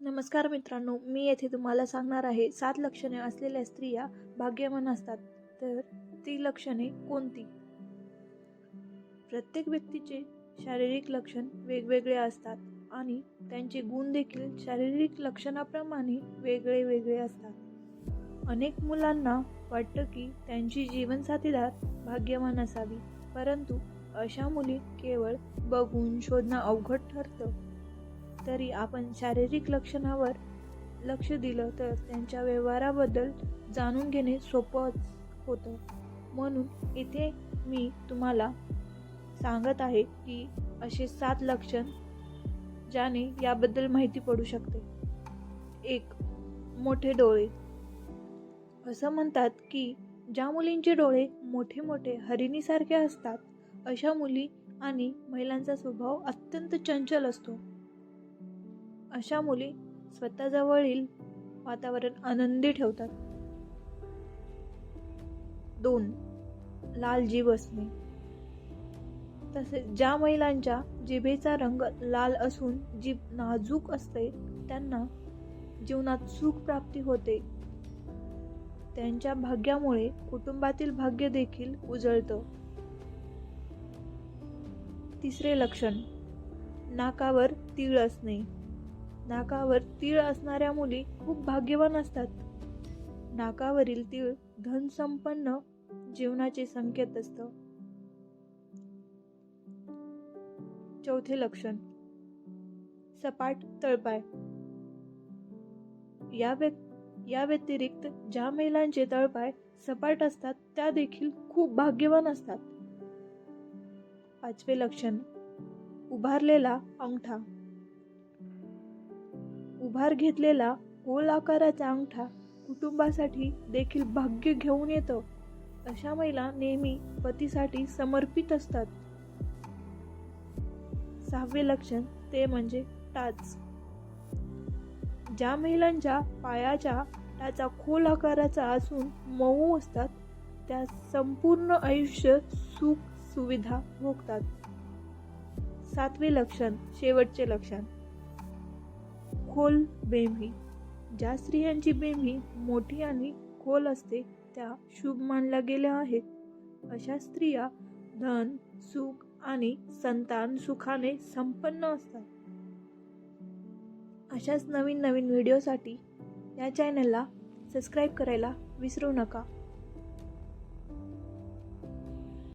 नमस्कार मित्रांनो मी येथे तुम्हाला सांगणार आहे सात लक्षणे असलेल्या स्त्रिया भाग्यवान असतात. तर ती लक्षणे कोणती? प्रत्येक व्यक्तीचे शारीरिक लक्षण वेगवेगळे असतात आणि त्यांचे गुण देखील शारीरिक लक्षणाप्रमाणे वेगळे वेगळे असतात. अनेक मुलांना वाटतं की त्यांची जीवनसाथीदार भाग्यवान असावी परंतु अशा मुली केवळ बघून शोधणं अवघड ठरतं. तरी आपण शारीरिक लक्षणावर लक्ष दिलं तर त्यांच्या व्यवहाराबद्दल जाणून घेणे सोपं होतं. म्हणून इथे मी तुम्हाला सांगत आहे की असे सात लक्षण ज्याने याबद्दल माहिती पडू शकते. एक मोठे डोळे. असं म्हणतात की ज्या मुलींचे डोळे मोठे मोठे हरिणीसारखे असतात अशा मुली आणि महिलांचा स्वभाव अत्यंत चंचल असतो. अशा मुली स्वतःजवळील वातावरण आनंदी ठेवतात. दोन लाल जीभ असणे. तसेच ज्या महिलांच्या जिभेचा रंग लाल असून जीभ नाजूक असते त्यांना जीवनात सुख प्राप्ती होते. त्यांच्या भाग्यामुळे कुटुंबातील भाग्य देखील उजळतं. तिसरे लक्षण नाकावर तीळ असणे. नाकावर तीळ असणाऱ्या मुली खूप भाग्यवान असतात. नाकावरील तीळ धनसंपन्न जीवनाचे संकेत असतं. चौथे लक्षण. सपाट तळपाय. या व्य या व्यतिरिक्त ज्या महिलांचे तळपाय सपाट असतात त्या देखील खूप भाग्यवान असतात. पाचवे लक्षण. उभारलेला अंगठा. उभार घेतलेला गोल आकाराचा अंगठा कुटुंबासाठी देखील भाग्य घेऊन येतं. अशा महिला नेहमी पतीसाठी समर्पित असतात. सहावे लक्षण ते म्हणजे टाच. ज्या महिलांच्या पायाच्या टाचा खोल आकाराचा असून मऊ असतात त्या संपूर्ण आयुष्य सुख सुविधा भोगतात. सातवे लक्षण शेवटचे लक्षण. खोल बेंबी ज्या स्त्रियांची बेंबी मोठी आणि खोल असते त्या शुभ मानल्या गेल्या आहेत. अशा स्त्रिया धन सुख आणि संतान सुखाने संपन्न असतात. अशाच नवीन नवीन व्हिडिओसाठी या चॅनलला सबस्क्राईब करायला विसरू नका.